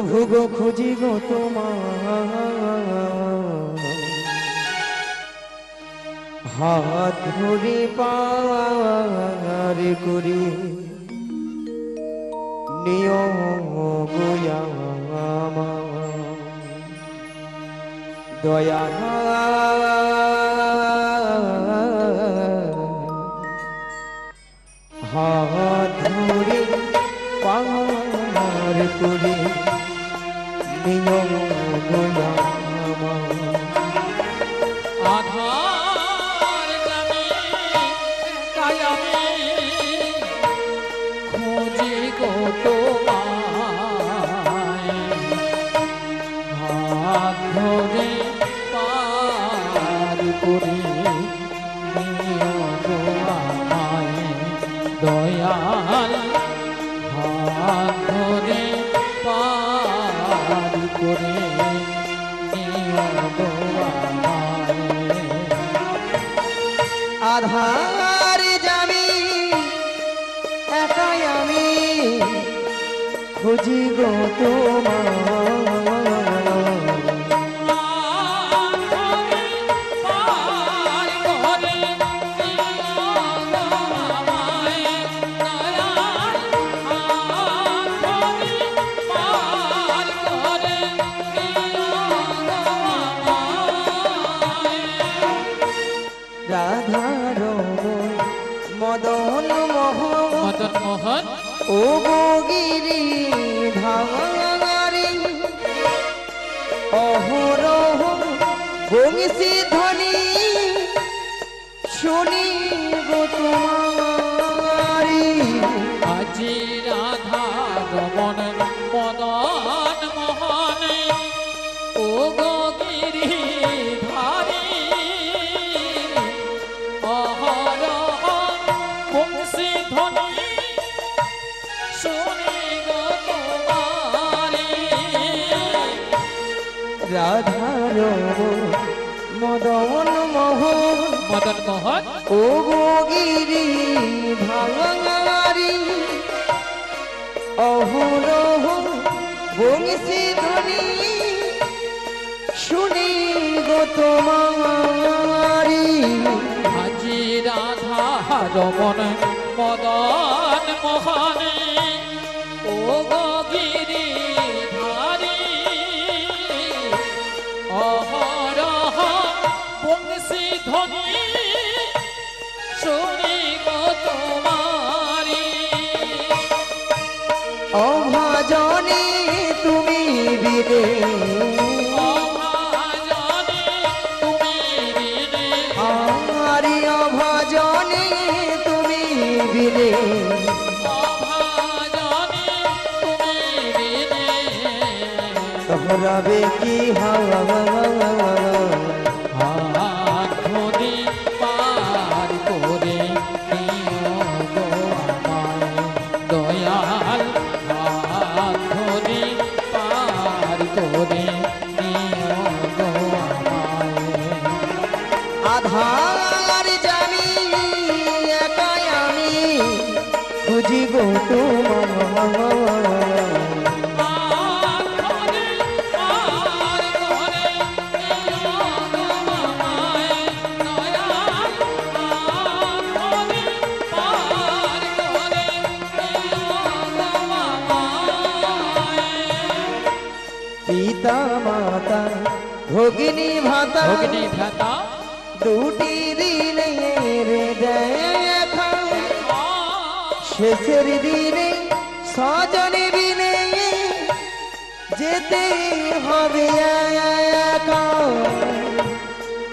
প্রভু গো খুঁজি গো তোমার। হাত ধরে পার করি নিয়ম গোয়ামা দয়া হাত ধরে পার করে we know মোহন মদন মোহন মদন মোহন ও গিরি ধারি অহরহ বংশী ধ্বনি। শুনি গো তোমারি। আজি রাধা রমন মদন মোহন অভাজনে তুমি বিদে। আরি অভাজনে তুমি বিদে। তোহরাবে কি হাওয়া? পিতা মাতা ভগিনী ভাতা অগ্নি ভ্রাতা দুটি দিনে শেষের দিনে সজনে বিনে যেতে হবে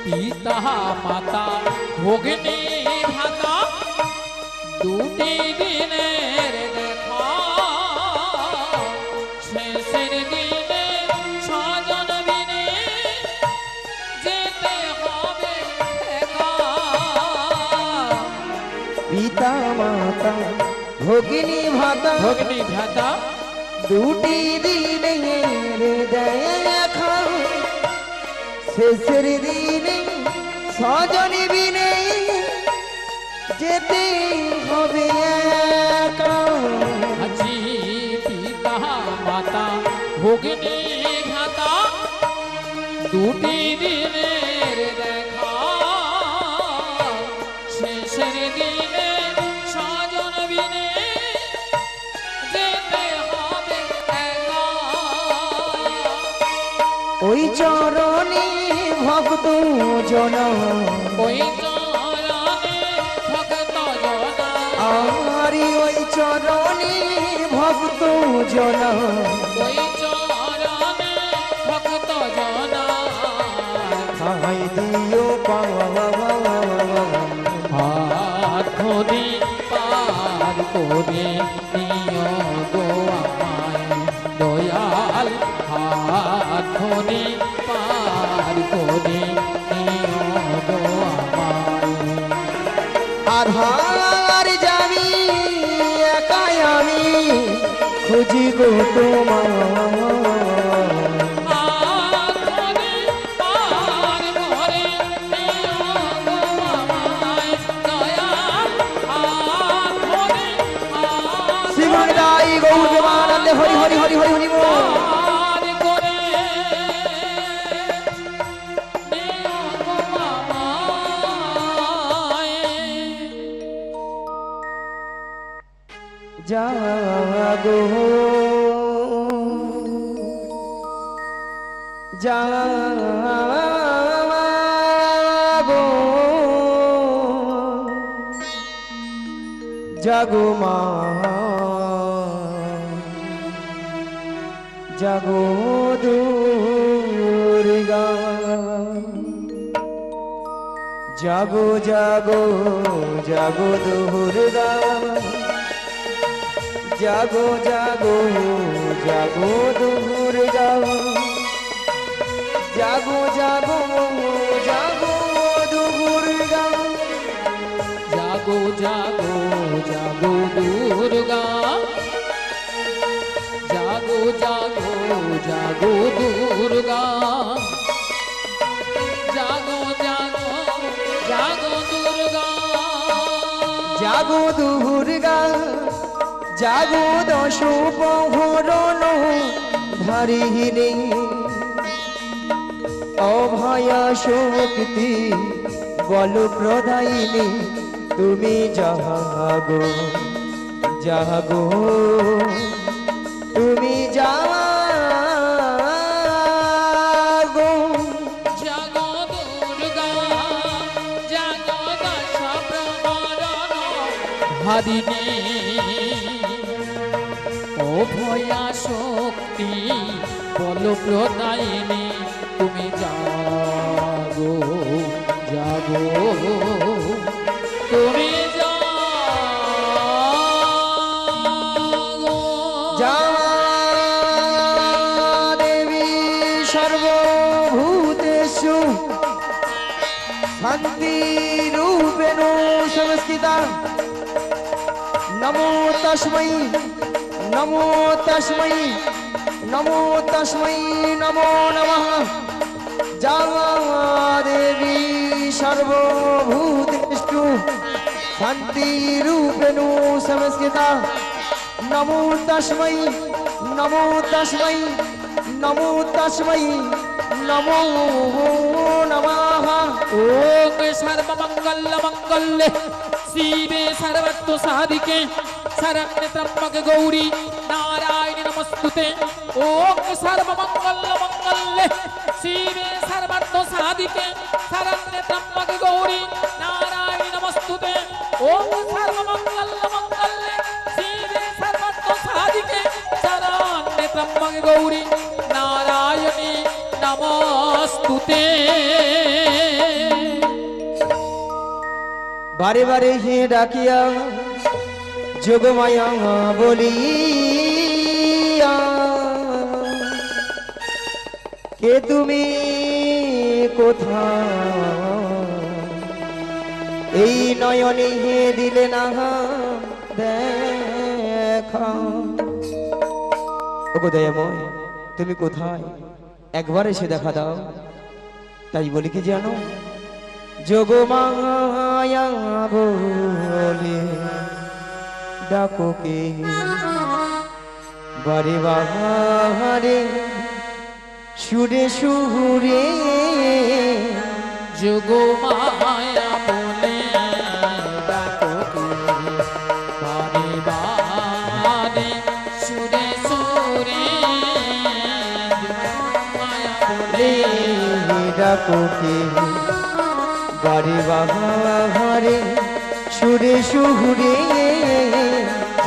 পিতা মাতা অগ্নি ভ্রাতা দুটি দিনের ভগিনী ভাতা অগ্নি ভ্রাতা দুটি দিনে রে দেখা শেষের দিনে সজনে বিনে যেতে হবে একা। পিতা মাতা ভগিনী ভাতা দুটি দিনের খাই দিও হাত জাগো। জাগো। জাগো মা। জাগো দুর্গা। জাগো জাগো জাগো দুর্গা। জাগো জাগো জাগো দুর্গা জাগো জাগো জাগো দুর্গা জাগো জাগো জাগো দুর্গা জাগো জাগো জাগো দুর্গা জাগো জাগো জাগো দুর্গা জাগো দুর্গা জাগো দশ প্রহরণ ধারিণী অভয়া শক্তি বল প্রদায়িনী তুমি জাগো জাগো। তুমি জাগো। জাগো দুর্গা জাগো দশ প্রহরণ। হারিণী ভয়া শক্তি বল প্রদায়িনী তুমি জাগো জাগো। তুমি দেবী সর্বভূতেষু শান্তিরূপেণ সংস্থিতা নমো তস্মৈ নমো তস্মৈ, নমো নমঃ। দেবী সর্বভূতেষ্টু শান্তিরূপেণু সংস্কৃতা নমো তস্মৈ নমো তস্মৈ নমো তস্মৈ, নমো নমঃ। ও কৃষ্ণ মঙ্গল মঙ্গলে সর্বত্র সাধিকে শরণ্যে ত্রম্বকে গৌরী নারায়ণী নমস্তুতে ওম সর্বমঙ্গল মঙ্গলে শিবে সর্বত্র সাধিকে শরণ্যে ত্রম্বকে গৌরী নারায়ণী নমস্তুতে ওম সর্বমঙ্গল মঙ্গলে শিবে সর্বত্র সাধিকে শরণ্যে ত্রম্বকে গৌরী বারে বারে হে ডাকিয়া, যোগমায়া বলিয়া, কে তুমি কোথা এই নয়নে হে দিলে না দেখা। ওগো তুমি কোথায়? একবার এসে দেখা দাও। তাই বলি কি জানো যোগমায়া বলে ডাকো কে বারে বাহারে সুরে সুরে যোগ মায়া বলে ডাকো কে বারে বারে সুরে সুরে যোগ বলে ডাকোকে বারে বাহারে সুরে সুরে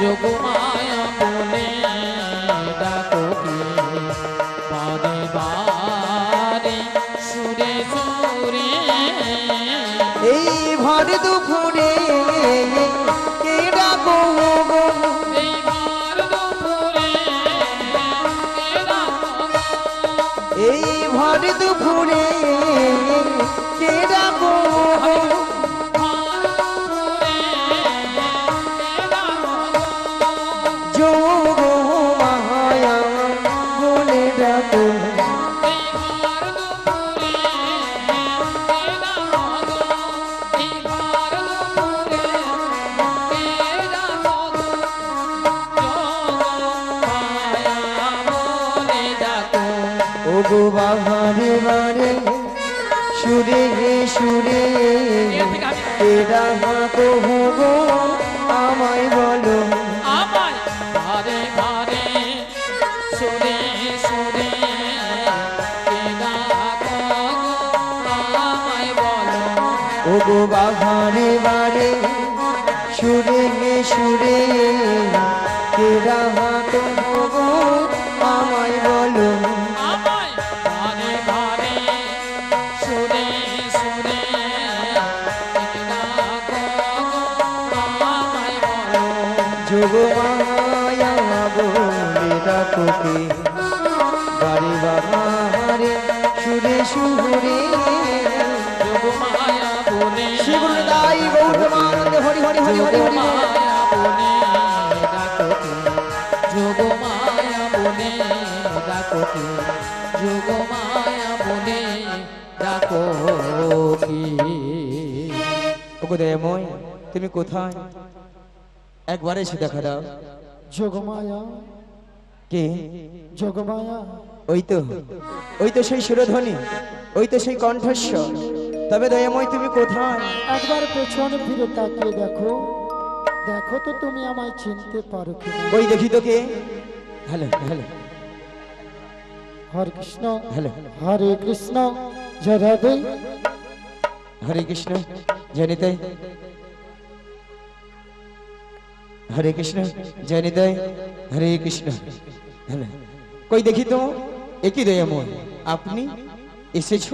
যোগ মায়া বলে ডাকো বারে বারে সুরে এই ভর দুপুরে দুপুরে কেডা গো আমায় বলো। আমায় ঘরে ঘরে সুরে সুরে আমায় বলো। ও গো বাহারে বারে যোগ মায়া যোগ ওগো দয়াময় তুমি কোথায়? একবার এসে দেখা দাও। যোগমায়া? কে? যোগমায়া? ওই তো ওই তো সেই সুরধ্বনি ওই তো সেই কণ্ঠস্বর। তবে দয়াময় তুমি কোথায়? একবার পেছনে ফিরে তাকিয়ে দেখো। দেখো তো তুমি আমায় চিনতে পারো কিনা ওই দেখি তো কে hello hello. Hare Krishna. Hello. Hare Krishna. জয় রাধে। হরে কৃষ্ণ। জানিতে হরে কৃষ্ণ। জানিতে হরে কৃষ্ণ। হ্যালো। কই দেখি তো? একই দয়াময় আপনি এসেছ?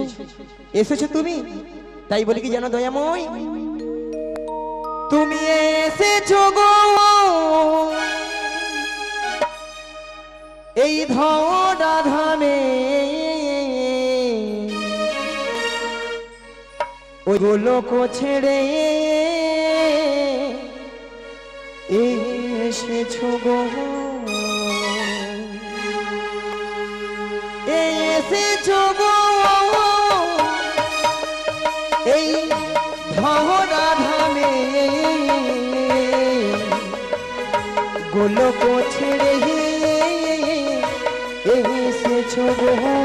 এসেছ তুমি? তাই বলি কি জানো দয়াময় তুমি এসেছ গো। এই ধরা ধামে। ওই গোলক ছেড়ে এসেছ গো। এসেছ গো। ছেড়ে এসেছ গো এই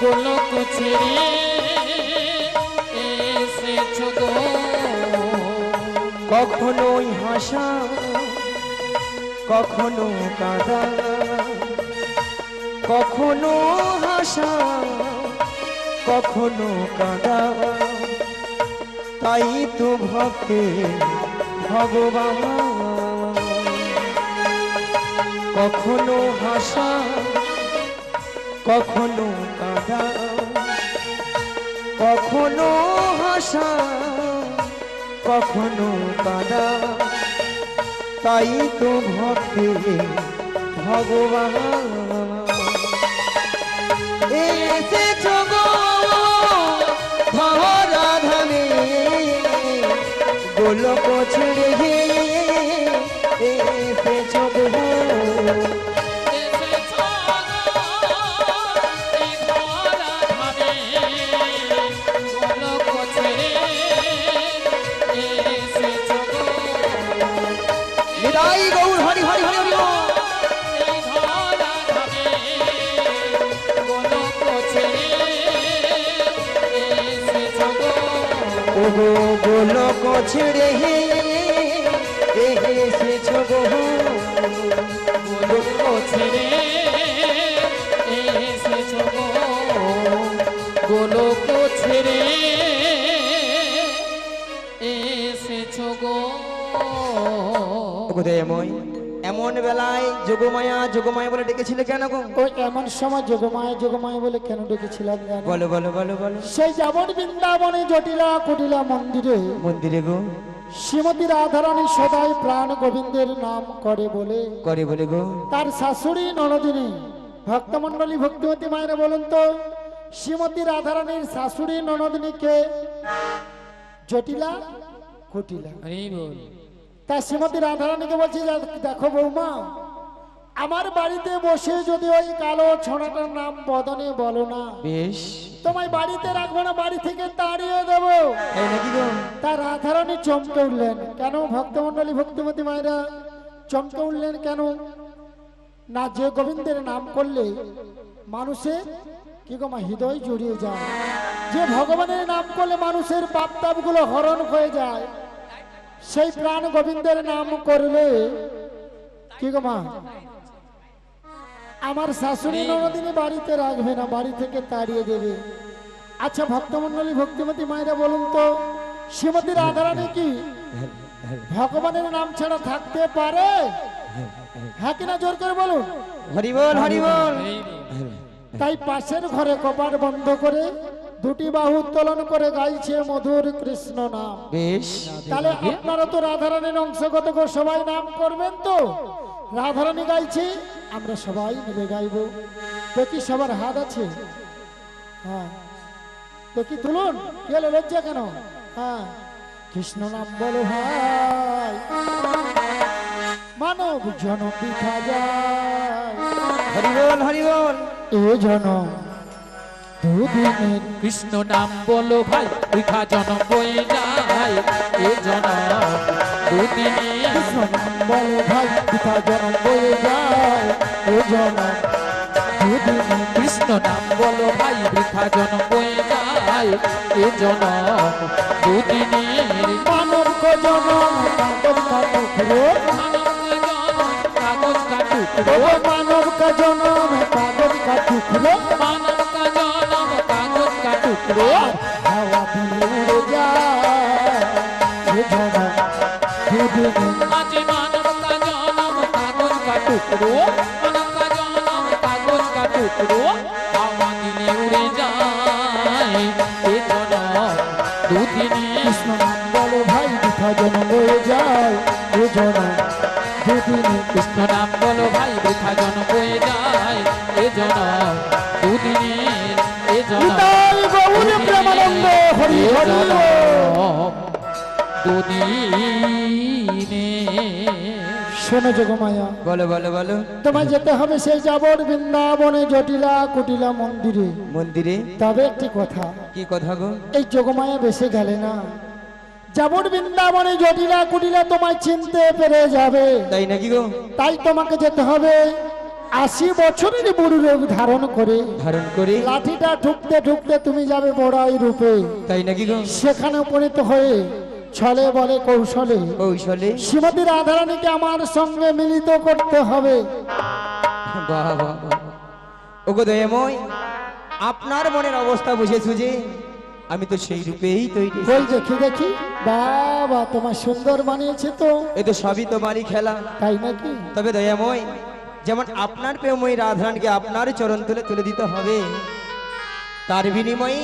গোলক ছেড়ে এসেছ গো কখনোই হাসা কখনো কাঁদা কখনো হাসা। কখনো কাঁদা। তাই তো ভক্তে ভগবান। কখনো হাসা, কখনো কাঁদা। কখনো হাসা, কখনো কাঁদা। তাই তো ভক্তে ভগবান। ছেড়ে এসেছ গো গোলক ছেড়ে এসেছ গো গোলক ছেড়ে এসেছ গো গোদয়ময় এমন বেলায় যোগমায়া যোগমায়া বলে ডেকেছিলে কেন গো? ওই এমন সময় যোগমায় যোগমায় বলে কেন ডেকেছিলাম জানো? বলো বলো বলো বলো। সেই যাবন বৃন্দাবনে জটিলা কুটিলা মন্দিরে মন্দিরে গো। শ্রীমতী রাধারানী সদাই প্রাণ গোবিন্দের নাম করে বলে। করে বলে গো। তার শাশুড়ি ননদিনী ভক্তমন্ডলী ভক্তিমতী মায়েরা বলুন তো শ্রীমতী রাধারানীর শাশুড়ি ননদিনীকে জটিলা কুটিলা। হরি বল। তা শ্রীমতী রাধারানীকে বলছি দেখো বৌমা আমার বাড়িতে বসে যদি ওই কালো ছোড়াটার নাম বদনে বলো না। বেশ। তোমায় বাড়িতে রাখব না বাড়ি থেকে তাড়িয়ে দেবো। তা রাধারানী চমকে উঠলেন কেন ভক্তমন্ডলী ভক্তিমতী মায়েরা চমকে উঠলেন কেন? না যে গোবিন্দের নাম করলে মানুষের কি গো মা হৃদয় জড়িয়ে যায়। যে ভগবানের নাম করলে মানুষের পাপ তাপগুলো হরণ হয়ে যায়। সেই প্রাণ গোবিন্দের নাম করলে কি গো মা? আমার শাশুড়ি ননদিনী বাড়িতে রাখবে না বাড়ি থেকে তাড়িয়ে দেবে। আচ্ছা ভক্তমন্ডলী ভক্তিমতী মায়েরা বলুন তো শ্রীমতী রাধারানী কি ভগবানের নাম ছাড়া থাকতে পারে? হ্যাঁ কিনা জোর করে বলুন। হরি বল হরি বল হরি বল তাই পাশের ঘরে কপাট বন্ধ করে দুটি বাহু উত্তোলন করে গাইছে মধুর কৃষ্ণ নাম। বেশ তাহলে আপনারা তো রাধারানীর অংশগত করে সবাই নাম করবেন তো? রাধারানী গাইছে আমরা সবাই মিলে গাইব। দেখি সবার হাত আছে। হ্যাঁ। দেখি তুলুন হলো লজ্জা কেন? হ্যাঁ। কৃষ্ণ নাম বলো ভাই মানব জন পিঠা যায়। হরি বল হরি বল এ জন দুদিনের কৃষ্ণ নাম বলো ভাই বৃথা জনম বয়ে যায় এ জনম দুদিনে কৃষ্ণ নাম বলো ভাই পিতা জনম বয়ে যায় এ জন দুদিনের কৃষ্ণ নাম বলো ভাই বৃথা জনম বয়ে যায় এ জনম দুদিনের মানব কো জনম কাগজ কা টুকরো। কাগজ কাটুক ও মানব কা জনম কাগজ কা টুকরো। শোনো যোগমায়া? বলো বলো বলো। তোমায় যেতে হবে সেই যাবর বৃন্দাবনে জটিলা কুটিলা মন্দিরে। মন্দিরে? তবে একটি কথা। কি কথা গো? এই যোগমায়া বেশি গেলে না। যাবর বৃন্দাবনে জটিলা কুটিলা তোমায় চিনতে পেরে যাবে। তাই নাকি গো? তাই তোমাকে যেতে হবে আশি বছরের বুড়ো রোগ ধারণ করে। ধারণ করে? লাঠিটা ঠুকতে ঠুকতে তুমি যাবে বড়াই রূপে। তাই নাকি গো? সেখানে উপনীত হয়ে ছলে বলে কৌশলে কৌশলে। শ্রীমতী রাধারানীকে আমার সঙ্গে মিলিত করতে হবে। বাহ বাহ বাহ ওগো দয়াময় আপনার মনের অবস্থা বুঝে সুঝে আমি তো সেই রূপেই তৈরি। বই দেখি দেখি। বাবা তোমার সুন্দর বানিয়েছে তো। এ তো সবই তোমারই খেলা। তাই নাকি? তবে দয়াময় যেমন আপনার প্রেমময়ী রাধারানকে আপনার চরণ তুলে তুলে দিতে হবে তার বিনিময়ে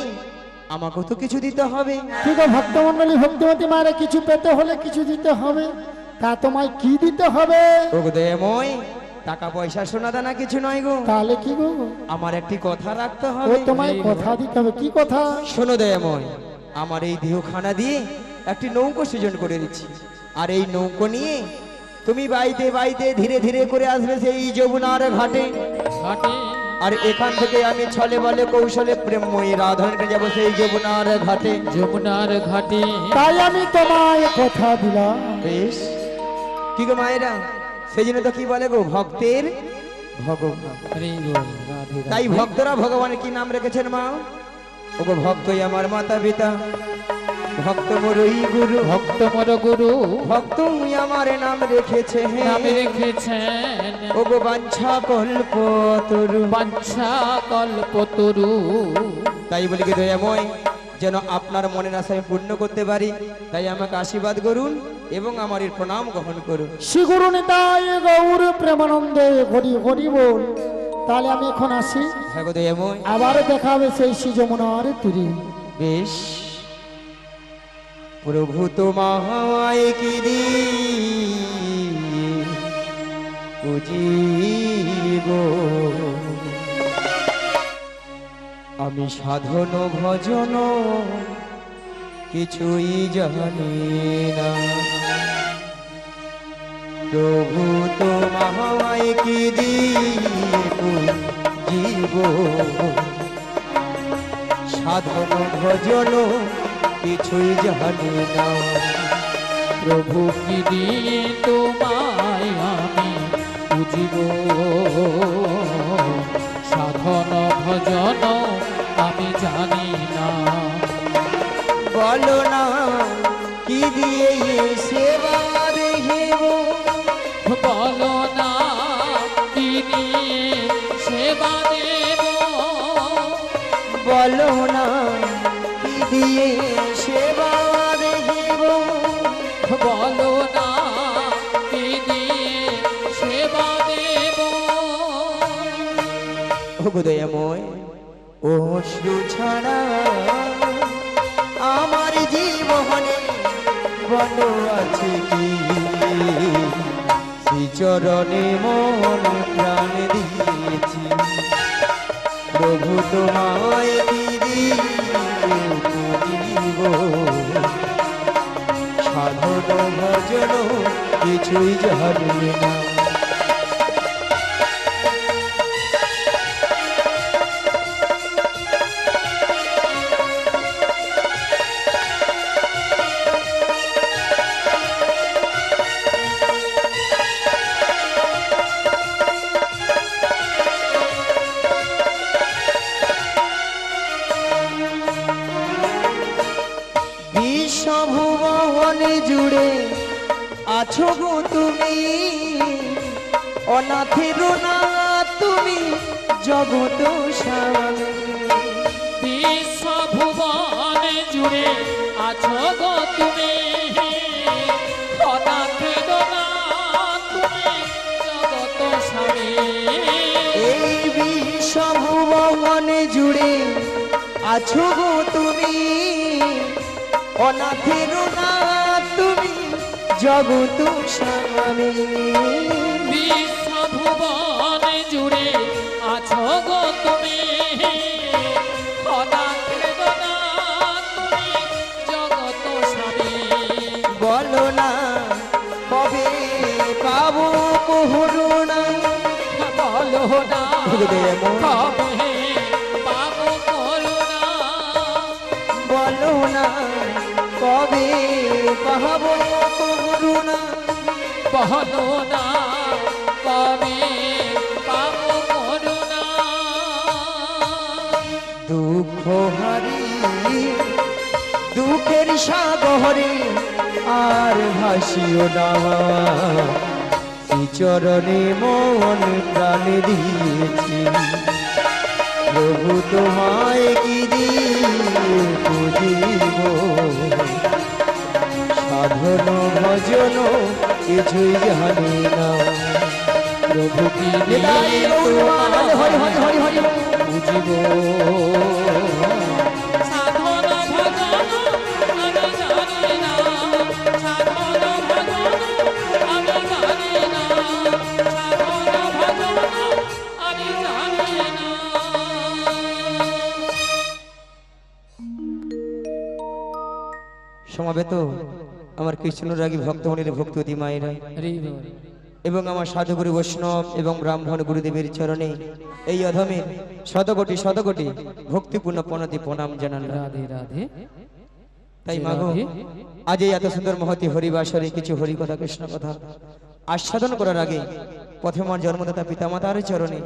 আমাকেও তো কিছু দিতে হবে। ঠিক ভক্তমন্ডলী ভক্তিমতী মায়েরা কিছু পেতে হলে কিছু দিতে হবে। তা তোমায় কি দিতে হবে? দয়াময় টাকা পয়সা সোনা দানা কিছু নয় গো। তাহলে কি গো? আমার একটি কথা রাখতে হবে। তোমায় কথা দিতে হবে। কি কথা? শোনো দয়াময় আমার এই দেহখানা দিয়ে একটি নৌকো সৃজন করে দিচ্ছি। আর এই নৌকো নিয়ে তুমি বাইতে বাইতে ধীরে ধীরে করে আসবে সেই যমুনার ঘাটে। ঘাটে? আর এখান থেকে আমি ছলে বলে কৌশলে প্রেমময়ী রাধারণকে যাব সেই যমুনার ঘাটে। যমুনার ঘাটে। তাই আমি তোমায় কথা দিলাম। বেশ। কি গো মায়েরা? সেই জন্য তো কি বলে গো ভক্তের ভগবান। তাই ভক্তরা ভগবানের কি নাম রেখেছেন মা? ওগো ভক্তই আমার মাতা পিতা ভক্ত মোরই গুরু ভক্ত মোর গুরু। ভক্ত আমার নাম রেখেছে নামে রেখেছেন। ও গো বাঞ্ছা কল্প তরু বাঞ্ছা কল্পতরু। তাই বলি কি দয়াময় যেন আপনার মনের আশা আমি পূর্ণ করতে পারি। তাই আমাকে আশীর্বাদ করুন এবং আমার এর প্রণাম গ্রহণ করুন। শ্রী গুরু নিতাই গৌর প্রেমানন্দে হরি হরি বল। তাহলে আমি এখন আসি। হ্যাঁ আবার দেখা হবে সেই শ্রী যমুনার তীরে। বেশ। প্রভু তোমায় কি আমি সাধন ভজন কিছুই জানি না। প্রভু তোমায় কি দিব সাধন ভজন কিছুই জানি না। প্রভু কি দিয়ে তোমায় আমি বুঝিব। সাধন ভজন আমি জানি না। বলো না, কি দিয়ে সেবা? ভগদয়াময় ও শ্রু ছাড়া আমার জীবনে বলো আছে কি? শ্রীচরণে মন প্রাণ দিয়েছি। প্রভু তোমায় দিদি সাধন ভজন কিছুই জানি না। বিশ্বভুবনে জুড়ে আছো গো তুমি। অনাথ দোনা তুমি জগত স্বামী। এই বিশ্বভুবনে জুড়ে আছো গো তুমি। অনাথের না তুমি জগত স্বামী। বিশ্বভুবনে জুড়ে আছো গো তুমি। মন। কবে পাবো করুণা। বলো না কবে পাবো করুণা? বলো না কবে পাবো করুণা। দুঃখ হারি দুঃখের সাগরে আর ভাসিও না। চরণে মন প্রাণ দিয়েছি। প্রভু তোমায় কি দিব সাধন ভজন কিছুই জানি না। প্রভু কি নিতাই সমাবেত আমার কৃষ্ণরাগী ভক্তমণির ভক্তবতী মায়েরা। এবং আমার সাধুগুরু বৈষ্ণব এবং ব্রাহ্মণ গুরুদেবের চরণে এই অধমের শতকোটি শতকোটি ভক্তিপূর্ণ প্রণতি প্রণাম জানান রাধে রাধে। তাই মাগো আজ এই এত সুন্দর মহতি হরিবাসরে কিছু হরি কথা কৃষ্ণ কথা আস্বাদন করার আগে প্রথমে আমার জন্মদাতা পিতামাতার চরণে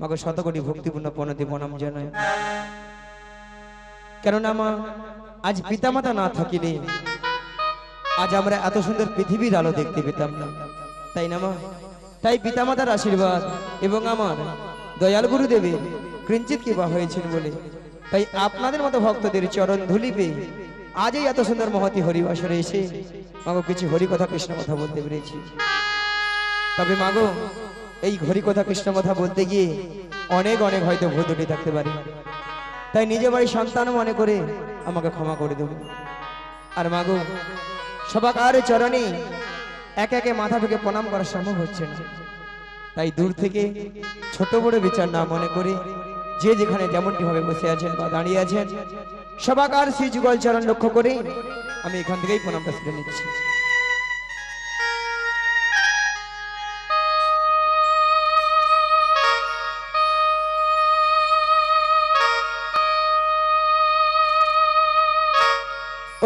মাগো শতকোটি ভক্তিপূর্ণ প্রণতি প্রণাম জানায় কেননা মা আজ পিতামাতা না থাকিলে, আজ আমরা এত সুন্দর পৃথিবীর আলো দেখতে পেতাম। না তাই না মা? তাই পিতামাতার আশীর্বাদ এবং আমার দয়াল গুরুদেবের কিঞ্চিত কৃপা হয়েছিল বলে। তাই আপনাদের মতো ভক্তদের চরণ ধুলি পেয়ে আজই এত সুন্দর মহতি হরিবাসরে এসে মাগো কিছু হরি কথা কৃষ্ণ কথা বলতে পেরেছি। তবে মাগো, এই হরি কথা কৃষ্ণ কথা বলতে গিয়ে অনেক অনেক হয়তো ভুল ত্রুটি থাকতে পারে। তাই নিজে বাড়ির সন্তান মনে করে আমাকে ক্ষমা করে দেব। আর মাগো সবাকার চরণে এক একে মাথা থেকে প্রণাম করা সম্ভব হচ্ছে না। তাই দূর থেকে ছোট বড় বিচার না মনে করে যে যেখানে যেমনটি ভাবে বসে আছেন বা দাঁড়িয়ে আছেন, সবাকার শ্রী যুগল চরণ লক্ষ্য করে আমি এখান থেকেই প্রণামটা সেরে নিচ্ছি।